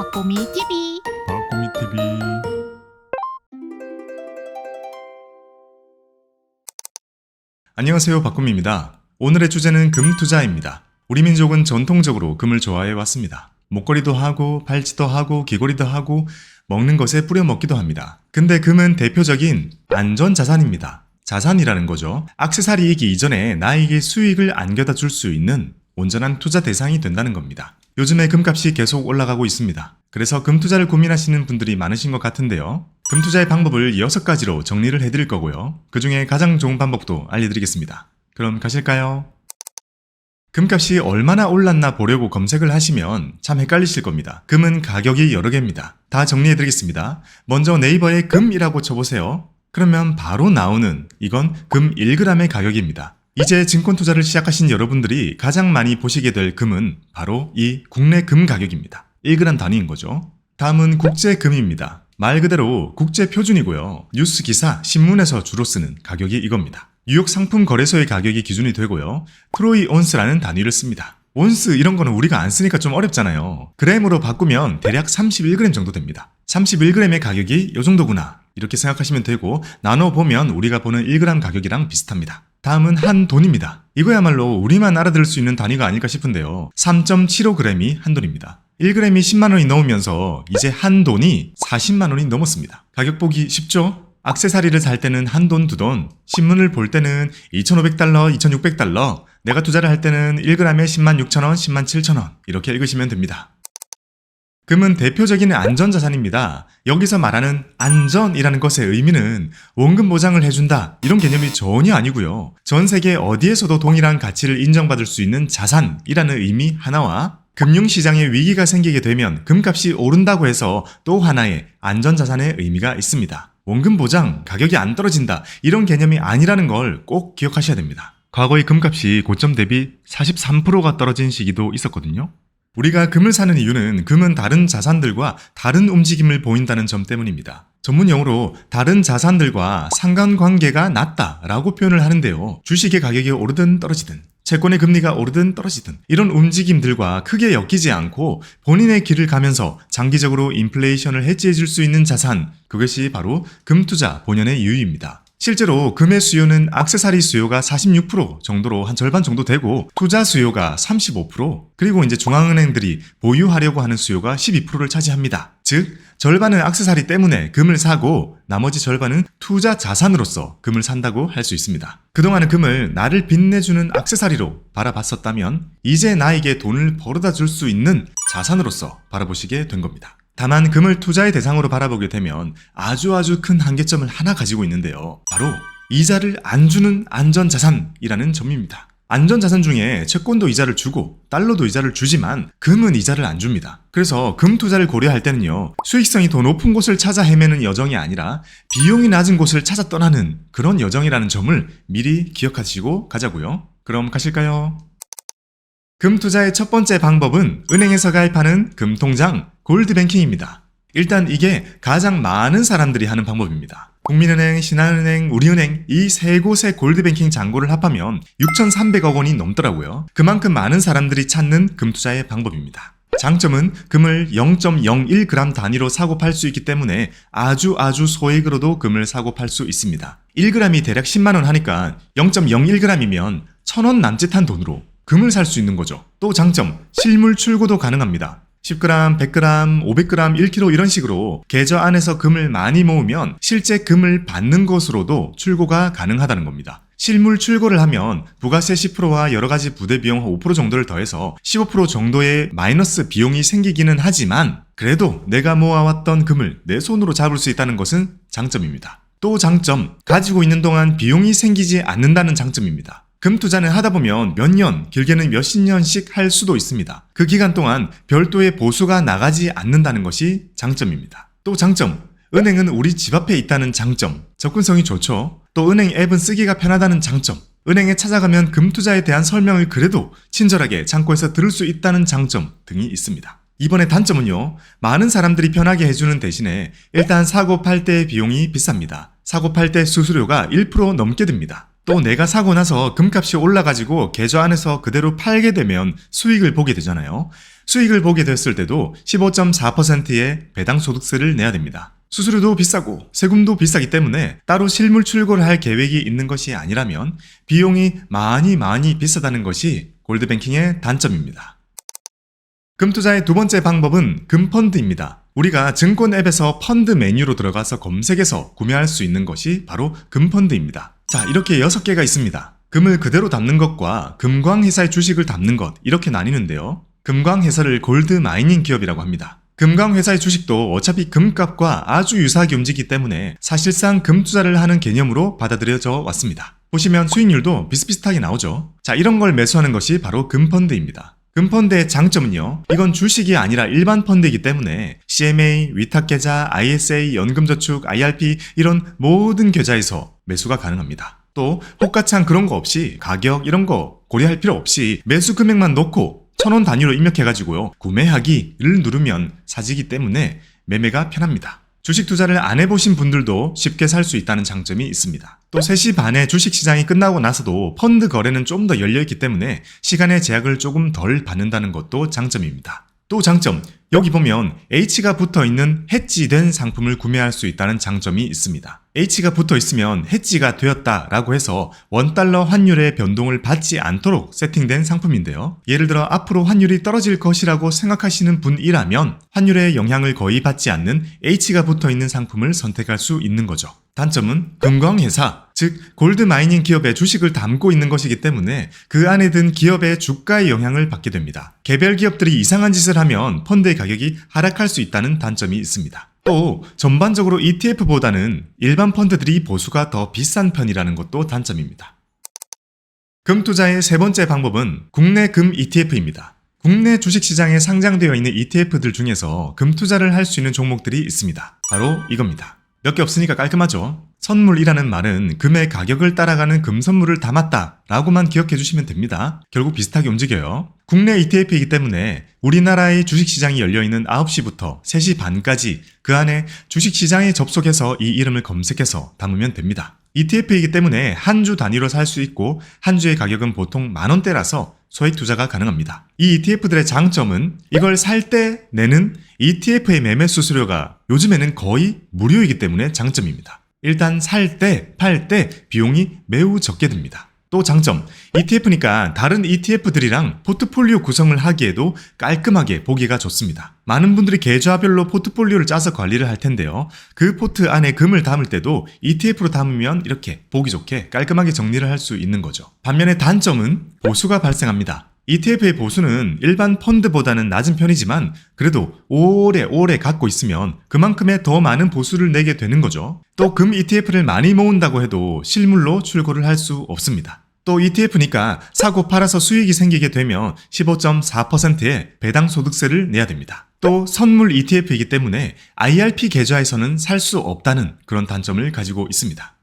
박보미 TV 바꾸미 TV 안녕하세요 박꾸미입니다. 오늘의 주제는 금 투자입니다. 우리 민족은 전통적으로 금을 좋아해 왔습니다. 목걸이도 하고 팔찌도 하고 귀걸이도 하고 먹는 것에 뿌려 먹기도 합니다. 근데 금은 대표적인 안전 자산입니다. 자산이라는 거죠. 악세사리이기 이전에 나에게 수익을 안겨다 줄 수 있는 온전한 투자 대상이 된다는 겁니다. 요즘에 금값이 계속 올라가고 있습니다. 그래서 금 투자를 고민하시는 분들이 많으신 것 같은데요. 금 투자의 방법을 6가지로 정리를 해드릴 거고요. 그 중에 가장 좋은 방법도 알려드리겠습니다. 그럼 가실까요? 금값이 얼마나 올랐나 보려고 검색을 하시면 참 헷갈리실 겁니다. 금은 가격이 여러 개입니다. 다 정리해드리겠습니다. 먼저 네이버에 금이라고 쳐보세요. 그러면 바로 나오는 이건 금 1g의 가격입니다. 이제 증권 투자를 시작하신 여러분들이 가장 많이 보시게 될 금은 바로 이 국내 금 가격입니다. 1g 단위인 거죠. 다음은 국제 금입니다. 말 그대로 국제 표준이고요. 뉴스 기사, 신문에서 주로 쓰는 가격이 이겁니다. 뉴욕 상품 거래소의 가격이 기준이 되고요. 트로이 온스라는 단위를 씁니다. 온스 이런 거는 우리가 안 쓰니까 좀 어렵잖아요. 그램으로 바꾸면 대략 31g 정도 됩니다. 31g의 가격이 요 정도구나. 이렇게 생각하시면 되고 나눠보면 우리가 보는 1g 가격이랑 비슷합니다. 다음은 한 돈입니다. 이거야말로 우리만 알아들을 수 있는 단위가 아닐까 싶은데요. 3.75g이 한 돈입니다. 1g이 10만원이 넘으면서 이제 한 돈이 40만원이 넘었습니다. 가격 보기 쉽죠? 악세사리를 살 때는 한 돈, 두 돈, 신문을 볼 때는 2,500달러, 2,600달러, 내가 투자를 할 때는 1g에 10만 6천원, 10만 7천원 이렇게 읽으시면 됩니다. 금은 대표적인 안전자산입니다. 여기서 말하는 안전이라는 것의 의미는 원금 보장을 해준다 이런 개념이 전혀 아니고요. 전 세계 어디에서도 동일한 가치를 인정받을 수 있는 자산이라는 의미 하나와 금융시장에 위기가 생기게 되면 금값이 오른다고 해서 또 하나의 안전자산의 의미가 있습니다. 원금 보장, 가격이 안 떨어진다 이런 개념이 아니라는 걸 꼭 기억하셔야 됩니다. 과거의 금값이 고점 대비 43%가 떨어진 시기도 있었거든요. 우리가 금을 사는 이유는 금은 다른 자산들과 다른 움직임을 보인다는 점 때문입니다. 전문 용어로 다른 자산들과 상관관계가 낮다라고 표현을 하는데요. 주식의 가격이 오르든 떨어지든 채권의 금리가 오르든 떨어지든 이런 움직임들과 크게 엮이지 않고 본인의 길을 가면서 장기적으로 인플레이션을 해지해 줄 수 있는 자산 그것이 바로 금투자 본연의 이유입니다. 실제로 금의 수요는 악세사리 수요가 46% 정도로 한 절반 정도 되고 투자 수요가 35% 그리고 이제 중앙은행들이 보유하려고 하는 수요가 12%를 차지합니다. 즉 절반은 악세사리 때문에 금을 사고 나머지 절반은 투자 자산으로서 금을 산다고 할 수 있습니다. 그동안은 금을 나를 빛내주는 악세사리로 바라봤었다면 이제 나에게 돈을 벌어다 줄 수 있는 자산으로서 바라보시게 된 겁니다. 다만 금을 투자의 대상으로 바라보게 되면 아주 아주 큰 한계점을 하나 가지고 있는데요. 바로 이자를 안 주는 안전자산이라는 점입니다. 안전자산 중에 채권도 이자를 주고 달러도 이자를 주지만 금은 이자를 안 줍니다. 그래서 금 투자를 고려할 때는요. 수익성이 더 높은 곳을 찾아 헤매는 여정이 아니라 비용이 낮은 곳을 찾아 떠나는 그런 여정이라는 점을 미리 기억하시고 가자고요. 그럼 가실까요? 금 투자의 첫 번째 방법은 은행에서 가입하는 금통장 골드뱅킹입니다. 일단 이게 가장 많은 사람들이 하는 방법입니다. 국민은행, 신한은행, 우리은행 이 세 곳의 골드뱅킹 잔고를 합하면 6,300억 원이 넘더라고요. 그만큼 많은 사람들이 찾는 금 투자의 방법입니다. 장점은 금을 0.01g 단위로 사고 팔 수 있기 때문에 아주 아주 소액으로도 금을 사고 팔 수 있습니다. 1g이 대략 10만원 하니까 0.01g이면 1000원 남짓한 돈으로 금을 살 수 있는 거죠. 또 장점, 실물 출고도 가능합니다. 10g, 100g, 500g, 1kg 이런 식으로 계좌 안에서 금을 많이 모으면 실제 금을 받는 것으로도 출고가 가능하다는 겁니다. 실물 출고를 하면 부가세 10%와 여러 가지 부대 비용 5% 정도를 더해서 15% 정도의 마이너스 비용이 생기기는 하지만 그래도 내가 모아왔던 금을 내 손으로 잡을 수 있다는 것은 장점입니다. 또 장점, 가지고 있는 동안 비용이 생기지 않는다는 장점입니다. 금 투자는 하다 보면 몇 년, 길게는 몇십 년씩 할 수도 있습니다. 그 기간 동안 별도의 보수가 나가지 않는다는 것이 장점입니다. 또 장점, 은행은 우리 집 앞에 있다는 장점, 접근성이 좋죠. 또 은행 앱은 쓰기가 편하다는 장점, 은행에 찾아가면 금 투자에 대한 설명을 그래도 친절하게 창고에서 들을 수 있다는 장점 등이 있습니다. 이번에 단점은요, 많은 사람들이 편하게 해주는 대신에 일단 사고 팔때 비용이 비쌉니다. 사고 팔 때 수수료가 1% 넘게 듭니다. 또 내가 사고 나서 금값이 올라가지고 계좌 안에서 그대로 팔게 되면 수익을 보게 되잖아요. 수익을 보게 됐을 때도 15.4%의 배당 소득세를 내야 됩니다. 수수료도 비싸고 세금도 비싸기 때문에 따로 실물 출고를 할 계획이 있는 것이 아니라면 비용이 많이 많이 비싸다는 것이 골드뱅킹의 단점입니다. 금투자의 두 번째 방법은 금펀드입니다. 우리가 증권 앱에서 펀드 메뉴로 들어가서 검색해서 구매할 수 있는 것이 바로 금펀드입니다. 자, 이렇게 6개가 있습니다. 금을 그대로 담는 것과 금광회사의 주식을 담는 것, 이렇게 나뉘는데요. 금광회사를 골드 마이닝 기업이라고 합니다. 금광회사의 주식도 어차피 금값과 아주 유사하게 움직이기 때문에 사실상 금 투자를 하는 개념으로 받아들여져 왔습니다. 보시면 수익률도 비슷비슷하게 나오죠. 자, 이런 걸 매수하는 것이 바로 금펀드입니다. 금펀드의 장점은요. 이건 주식이 아니라 일반 펀드이기 때문에 CMA, 위탁계좌, ISA, 연금저축, IRP 이런 모든 계좌에서 매수가 가능합니다. 또 호가창 그런 거 없이 가격 이런 거 고려할 필요 없이 매수 금액만 넣고 천 원 단위로 입력해가지고요. 구매하기를 누르면 사지기 때문에 매매가 편합니다. 주식 투자를 안 해보신 분들도 쉽게 살 수 있다는 장점이 있습니다. 또 3시 반에 주식 시장이 끝나고 나서도 펀드 거래는 좀 더 열려있기 때문에 시간의 제약을 조금 덜 받는다는 것도 장점입니다. 또 장점, 여기 보면 H가 붙어 있는 해지된 상품을 구매할 수 있다는 장점이 있습니다. H가 붙어 있으면 해지가 되었다 라고 해서 원달러 환율의 변동을 받지 않도록 세팅된 상품인데요. 예를 들어 앞으로 환율이 떨어질 것이라고 생각하시는 분이라면 환율의 영향을 거의 받지 않는 H가 붙어 있는 상품을 선택할 수 있는 거죠. 단점은 금광회사, 즉 골드 마이닝 기업의 주식을 담고 있는 것이기 때문에 그 안에 든 기업의 주가의 영향을 받게 됩니다. 개별 기업들이 이상한 짓을 하면 펀드의 가격이 하락할 수 있다는 단점이 있습니다. 또 전반적으로 ETF보다는 일반 펀드들이 보수가 더 비싼 편이라는 것도 단점입니다. 금 투자의 세 번째 방법은 국내 금 ETF입니다. 국내 주식시장에 상장되어 있는 ETF들 중에서 금 투자를 할 수 있는 종목들이 있습니다. 바로 이겁니다. 몇 개 없으니까 깔끔하죠? 선물이라는 말은 금의 가격을 따라가는 금 선물을 담았다 라고만 기억해 주시면 됩니다. 결국 비슷하게 움직여요. 국내 ETF이기 때문에 우리나라의 주식시장이 열려있는 9시부터 3시 반까지 그 안에 주식시장에 접속해서 이 이름을 검색해서 담으면 됩니다. ETF이기 때문에 한 주 단위로 살 수 있고 한 주의 가격은 보통 만원대라서 소액 투자가 가능합니다. 이 ETF들의 장점은 이걸 살 때 내는 ETF의 매매 수수료가 요즘에는 거의 무료이기 때문에 장점입니다. 일단 살 때, 팔 때 비용이 매우 적게 듭니다. 또 장점, ETF니까 다른 ETF들이랑 포트폴리오 구성을 하기에도 깔끔하게 보기가 좋습니다. 많은 분들이 계좌별로 포트폴리오를 짜서 관리를 할 텐데요. 그 포트 안에 금을 담을 때도 ETF로 담으면 이렇게 보기 좋게 깔끔하게 정리를 할 수 있는 거죠. 반면에 단점은 보수가 발생합니다. ETF의 보수는 일반 펀드보다는 낮은 편이지만 그래도 오래 오래 갖고 있으면 그만큼의 더 많은 보수를 내게 되는 거죠. 또 금 ETF를 많이 모은다고 해도 실물로 출고를 할 수 없습니다. 또 ETF니까 사고 팔아서 수익이 생기게 되면 15.4%의 배당 소득세를 내야 됩니다. 또 선물 ETF이기 때문에 IRP 계좌에서는 살 수 없다는 그런 단점을 가지고 있습니다.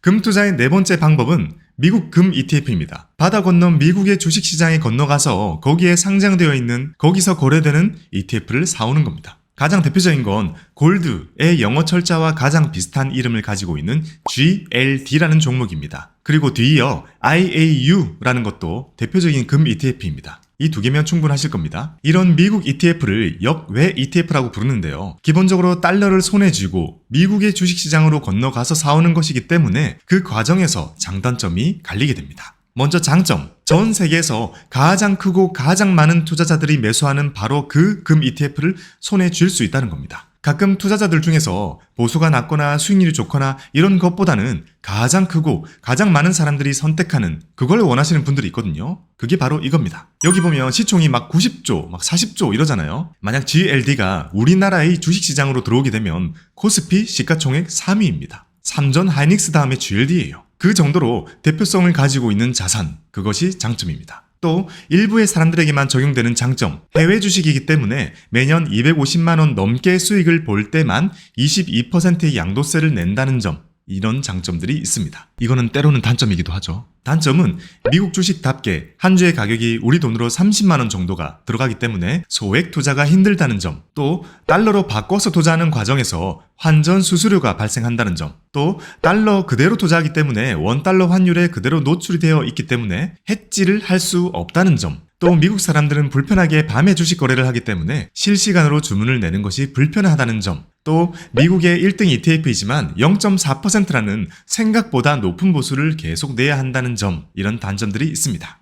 금 투자의 네 번째 방법은 미국 금 ETF입니다. 바다 건너 미국의 주식시장에 건너가서 거기에 상장되어 있는 거기서 거래되는 ETF를 사오는 겁니다. 가장 대표적인 건 골드의 영어 철자와 가장 비슷한 이름을 가지고 있는 GLD라는 종목입니다. 그리고 뒤이어 IAU라는 것도 대표적인 금 ETF입니다. 이 두 개면 충분하실 겁니다. 이런 미국 ETF를 역외 ETF라고 부르는데요. 기본적으로 달러를 손에 쥐고 미국의 주식시장으로 건너가서 사오는 것이기 때문에 그 과정에서 장단점이 갈리게 됩니다. 먼저 장점. 전 세계에서 가장 크고 가장 많은 투자자들이 매수하는 바로 그 금 ETF를 손에 쥘 수 있다는 겁니다. 가끔 투자자들 중에서 보수가 낮거나 수익률이 좋거나 이런 것보다는 가장 크고 가장 많은 사람들이 선택하는 그걸 원하시는 분들이 있거든요. 그게 바로 이겁니다. 여기 보면 시총이 막 90조, 막 40조 이러잖아요. 만약 GLD가 우리나라의 주식시장으로 들어오게 되면 코스피 시가총액 3위입니다. 삼전 하이닉스 다음에 GLD예요. 그 정도로 대표성을 가지고 있는 자산, 그것이 장점입니다. 또 일부의 사람들에게만 적용되는 장점, 해외 주식이기 때문에 매년 250만 원 넘게 수익을 볼 때만 22%의 양도세를 낸다는 점, 이런 장점들이 있습니다. 이거는 때로는 단점이기도 하죠. 단점은 미국 주식답게 한 주의 가격이 우리 돈으로 30만원 정도가 들어가기 때문에 소액 투자가 힘들다는 점, 또 달러로 바꿔서 투자하는 과정에서 환전 수수료가 발생한다는 점, 또 달러 그대로 투자하기 때문에 원달러 환율에 그대로 노출이 되어 있기 때문에 해지를 할 수 없다는 점, 또 미국 사람들은 불편하게 밤에 주식 거래를 하기 때문에 실시간으로 주문을 내는 것이 불편하다는 점, 또 미국의 1등 ETF이지만 0.4%라는 생각보다 높은 보수를 계속 내야 한다는 점, 이런 단점들이 있습니다.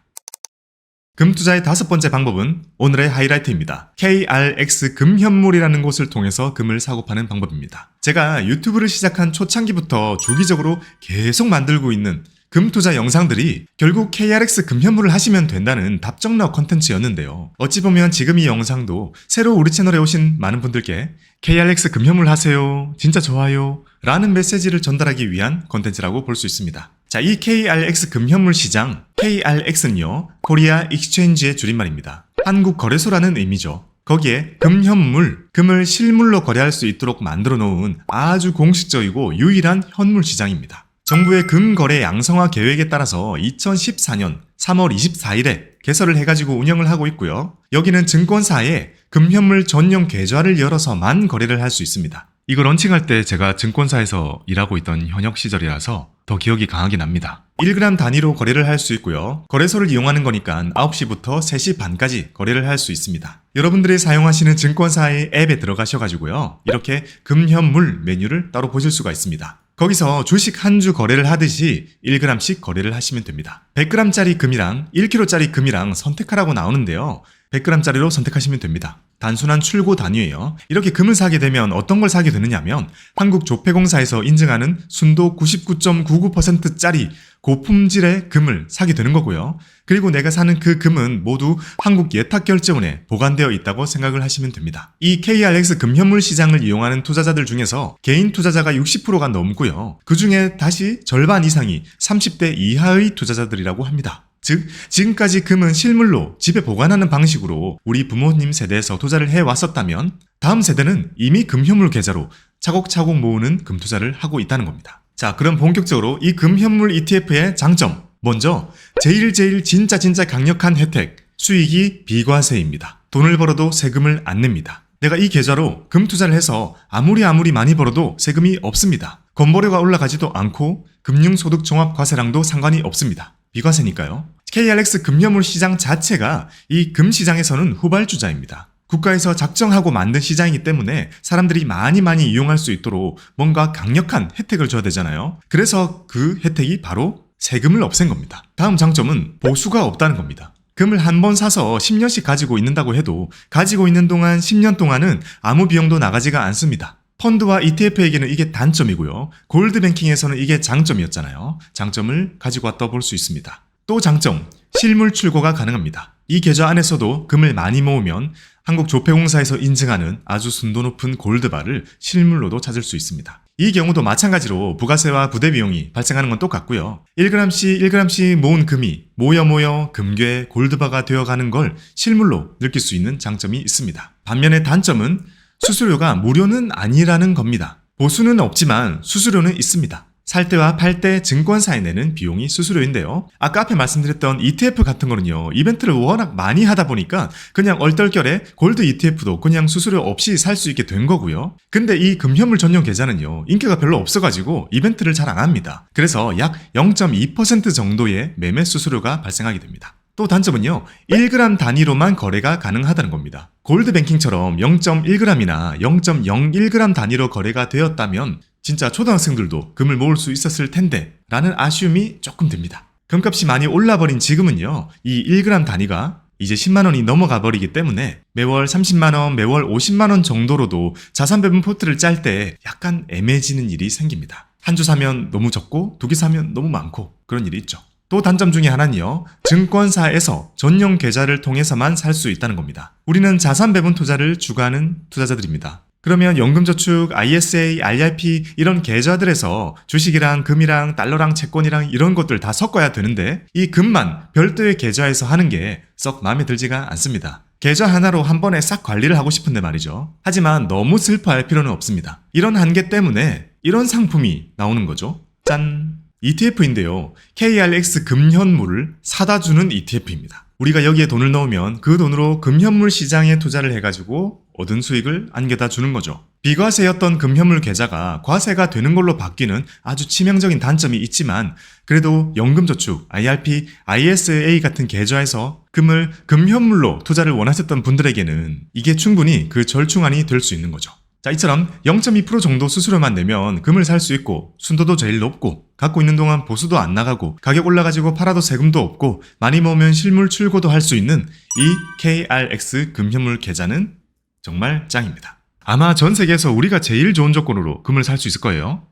금투자의 다섯 번째 방법은 오늘의 하이라이트입니다. KRX 금현물이라는 곳을 통해서 금을 사고 파는 방법입니다. 제가 유튜브를 시작한 초창기부터 주기적으로 계속 만들고 있는 금 투자 영상들이 결국 KRX 금현물을 하시면 된다는 답정너 컨텐츠였는데요. 어찌 보면 지금 이 영상도 새로 우리 채널에 오신 많은 분들께 KRX 금현물 하세요. 진짜 좋아요. 라는 메시지를 전달하기 위한 컨텐츠라고 볼 수 있습니다. 자, 이 KRX 금현물 시장, KRX는요, 코리아 익스체인지의 줄임말입니다. 한국 거래소라는 의미죠. 거기에 금현물, 금을 실물로 거래할 수 있도록 만들어 놓은 아주 공식적이고 유일한 현물 시장입니다. 정부의 금거래 양성화 계획에 따라서 2014년 3월 24일에 개설을 해가지고 운영을 하고 있고요. 여기는 증권사에 금현물 전용 계좌를 열어서만 거래를 할 수 있습니다. 이거 런칭할 때 제가 증권사에서 일하고 있던 현역 시절이라서 더 기억이 강하게 납니다. 1g 단위로 거래를 할 수 있고요. 거래소를 이용하는 거니까 9시부터 3시 반까지 거래를 할 수 있습니다. 여러분들이 사용하시는 증권사의 앱에 들어가셔가지고요. 이렇게 금현물 메뉴를 따로 보실 수가 있습니다. 거기서 주식 한 주 거래를 하듯이 1g씩 거래를 하시면 됩니다. 100g짜리 금이랑 1kg짜리 금이랑 선택하라고 나오는데요. 100g짜리로 선택하시면 됩니다. 단순한 출고 단위예요. 이렇게 금을 사게 되면 어떤 걸 사게 되느냐면 한국 조폐공사에서 인증하는 순도 99.99%짜리 고품질의 금을 사게 되는 거고요. 그리고 내가 사는 그 금은 모두 한국 예탁결제원에 보관되어 있다고 생각을 하시면 됩니다. 이 KRX 금현물 시장을 이용하는 투자자들 중에서 개인 투자자가 60%가 넘고요. 그 중에 다시 절반 이상이 30대 이하의 투자자들이라고 합니다. 즉, 지금까지 금은 실물로 집에 보관하는 방식으로 우리 부모님 세대에서 투자를 해왔었다면, 다음 세대는 이미 금현물 계좌로 차곡차곡 모으는 금 투자를 하고 있다는 겁니다. 자, 그럼 본격적으로 이 금현물 ETF의 장점. 먼저, 제일 제일 진짜 진짜 강력한 혜택. 수익이 비과세입니다. 돈을 벌어도 세금을 안 냅니다. 내가 이 계좌로 금 투자를 해서 아무리 아무리 많이 벌어도 세금이 없습니다. 건보료가 올라가지도 않고 금융소득종합과세랑도 상관이 없습니다. 비과세니까요. KRX 금연물 시장 자체가 이 금 시장에서는 후발주자입니다. 국가에서 작정하고 만든 시장이기 때문에 사람들이 많이 많이 이용할 수 있도록 뭔가 강력한 혜택을 줘야 되잖아요. 그래서 그 혜택이 바로 세금을 없앤 겁니다. 다음 장점은 보수가 없다는 겁니다. 금을 한 번 사서 10년씩 가지고 있는다고 해도 가지고 있는 동안 10년 동안은 아무 비용도 나가지가 않습니다. 펀드와 ETF에게는 이게 단점이고요. 골드뱅킹에서는 이게 장점이었잖아요. 장점을 가지고 왔다 볼 수 있습니다. 또 장점, 실물 출고가 가능합니다. 이 계좌 안에서도 금을 많이 모으면 한국 조폐공사에서 인증하는 아주 순도 높은 골드바를 실물로도 찾을 수 있습니다. 이 경우도 마찬가지로 부가세와 부대 비용이 발생하는 건 똑같고요. 1g씩 1g씩 모은 금이 모여 모여 금괴 골드바가 되어가는 걸 실물로 느낄 수 있는 장점이 있습니다. 반면에 단점은 수수료가 무료는 아니라는 겁니다. 보수는 없지만 수수료는 있습니다. 살 때와 팔 때 증권사에 내는 비용이 수수료인데요. 아까 앞에 말씀드렸던 ETF 같은 거는요, 이벤트를 워낙 많이 하다 보니까 그냥 얼떨결에 골드 ETF도 그냥 수수료 없이 살 수 있게 된 거고요. 근데 이 금현물 전용 계좌는요, 인기가 별로 없어가지고 이벤트를 잘 안 합니다. 그래서 약 0.2% 정도의 매매 수수료가 발생하게 됩니다. 또 단점은요, 1g 단위로만 거래가 가능하다는 겁니다. 골드뱅킹처럼 0.1g이나 0.01g 단위로 거래가 되었다면 진짜 초등학생들도 금을 모을 수 있었을 텐데 라는 아쉬움이 조금 듭니다. 금값이 많이 올라버린 지금은요, 이 1g 단위가 이제 10만원이 넘어가 버리기 때문에 매월 30만원, 매월 50만원 정도로도 자산 배분 포트를 짤 때 약간 애매해지는 일이 생깁니다. 한 주 사면 너무 적고 두 개 사면 너무 많고 그런 일이 있죠. 또 단점 중에 하나는요, 증권사에서 전용 계좌를 통해서만 살 수 있다는 겁니다. 우리는 자산 배분 투자를 주관하는 투자자들입니다. 그러면 연금저축, ISA, RRP 이런 계좌들에서 주식이랑 금이랑 달러랑 채권이랑 이런 것들 다 섞어야 되는데 이 금만 별도의 계좌에서 하는 게 썩 마음에 들지가 않습니다. 계좌 하나로 한 번에 싹 관리를 하고 싶은데 말이죠. 하지만 너무 슬퍼할 필요는 없습니다. 이런 한계 때문에 이런 상품이 나오는 거죠. 짠! ETF인데요. KRX 금현물을 사다 주는 ETF입니다. 우리가 여기에 돈을 넣으면 그 돈으로 금현물 시장에 투자를 해가지고 얻은 수익을 안겨다 주는 거죠. 비과세였던 금현물 계좌가 과세가 되는 걸로 바뀌는 아주 치명적인 단점이 있지만 그래도 연금저축, IRP, ISA 같은 계좌에서 금을 금현물로 투자를 원하셨던 분들에게는 이게 충분히 그 절충안이 될 수 있는 거죠. 자, 이처럼 0.2% 정도 수수료만 내면 금을 살 수 있고 순도도 제일 높고 갖고 있는 동안 보수도 안 나가고 가격 올라가지고 팔아도 세금도 없고 많이 모으면 실물 출고도 할 수 있는 이 KRX 금현물 계좌는 정말 짱입니다. 아마 전 세계에서 우리가 제일 좋은 조건으로 금을 살 수 있을 거예요.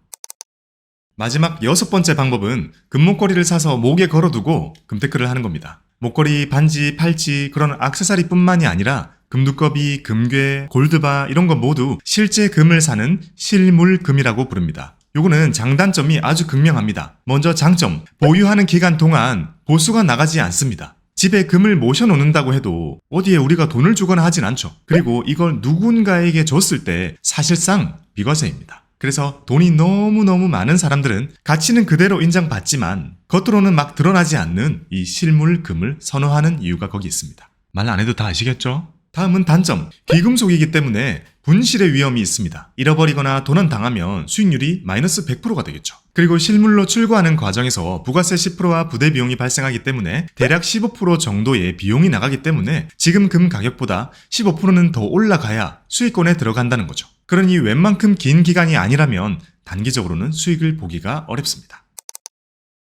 마지막 여섯 번째 방법은 금목걸이를 사서 목에 걸어두고 금테크를 하는 겁니다. 목걸이, 반지, 팔찌 그런 액세서리뿐만이 아니라 금두꺼비, 금괴, 골드바 이런 거 모두 실제 금을 사는 실물금이라고 부릅니다. 요거는 장단점이 아주 극명합니다. 먼저 장점, 보유하는 기간 동안 보수가 나가지 않습니다. 집에 금을 모셔놓는다고 해도 어디에 우리가 돈을 주거나 하진 않죠. 그리고 이걸 누군가에게 줬을 때 사실상 비과세입니다. 그래서 돈이 너무너무 많은 사람들은 가치는 그대로 인정받지만 겉으로는 막 드러나지 않는 이 실물 금을 선호하는 이유가 거기 있습니다. 말 안 해도 다 아시겠죠? 다음은 단점. 귀금속이기 때문에 분실의 위험이 있습니다. 잃어버리거나 도난 당하면 수익률이 마이너스 100%가 되겠죠. 그리고 실물로 출고하는 과정에서 부가세 10%와 부대 비용이 발생하기 때문에 대략 15% 정도의 비용이 나가기 때문에 지금 금 가격보다 15%는 더 올라가야 수익권에 들어간다는 거죠. 그러니 웬만큼 긴 기간이 아니라면 단기적으로는 수익을 보기가 어렵습니다.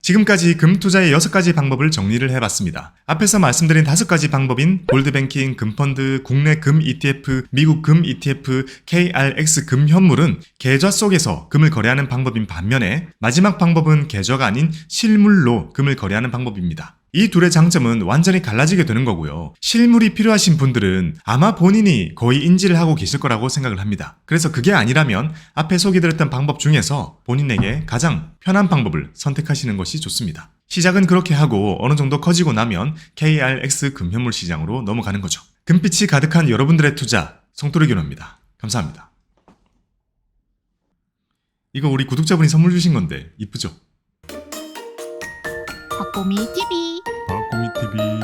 지금까지 금 투자의 6가지 방법을 정리를 해봤습니다. 앞에서 말씀드린 5가지 방법인 골드뱅킹, 금펀드, 국내 금 ETF, 미국 금 ETF, KRX 금 현물은 계좌 속에서 금을 거래하는 방법인 반면에 마지막 방법은 계좌가 아닌 실물로 금을 거래하는 방법입니다. 이 둘의 장점은 완전히 갈라지게 되는 거고요. 실물이 필요하신 분들은 아마 본인이 거의 인지를 하고 계실 거라고 생각을 합니다. 그래서 그게 아니라면 앞에 소개드렸던 방법 중에서 본인에게 가장 편한 방법을 선택하시는 것이 좋습니다. 시작은 그렇게 하고 어느 정도 커지고 나면 KRX 금현물 시장으로 넘어가는 거죠. 금빛이 가득한 여러분들의 투자 성토리 교노입니다. 감사합니다. 이거 우리 구독자분이 선물 주신 건데 이쁘죠? 박보미 TV 마꾸미 TV.